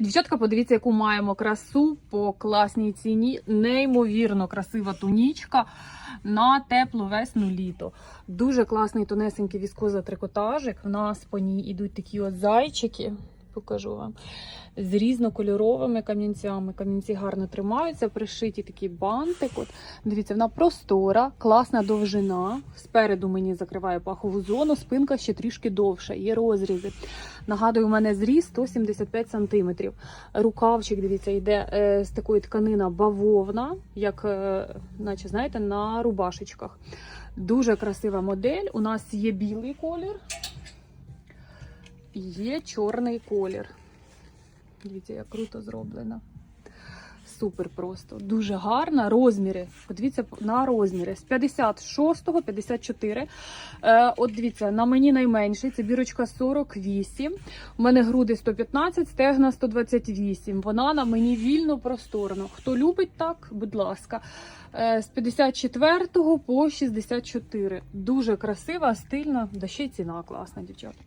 Дівчатка, подивіться, яку маємо красу по класній ціні. Неймовірно красива тунічка на теплу весну літо. Дуже класний тонесенький віскоза трикотажик. В нас по ній ідуть такі от зайчики. Покажу вам. З різнокольоровими камінцями. Камінці гарно тримаються, пришиті такі бантик. От. Дивіться, вона простора, класна довжина. Спереду мені закриває пахову зону, спинка ще трішки довша, є розрізи. Нагадую, у мене зріст 175 см. Рукавчик, дивіться, йде е, з такої тканина бавовна, як, е, наче, знаєте, на рубашечках. Дуже красива модель. У нас є білий колір є чорний колір. Дивіться, як круто зроблено. Супер просто, дуже гарна. Розміри. Подивіться на розміри. З 56 54. Е, от дивіться, на мені найменший, це бірочка 48. У мене груди 115, стегна 128. Вона на мені вільно просторно. Хто любить так, будь ласка. Е, з 54 по 64. Дуже красива, стильна, да ще й ціна класна, дівчата.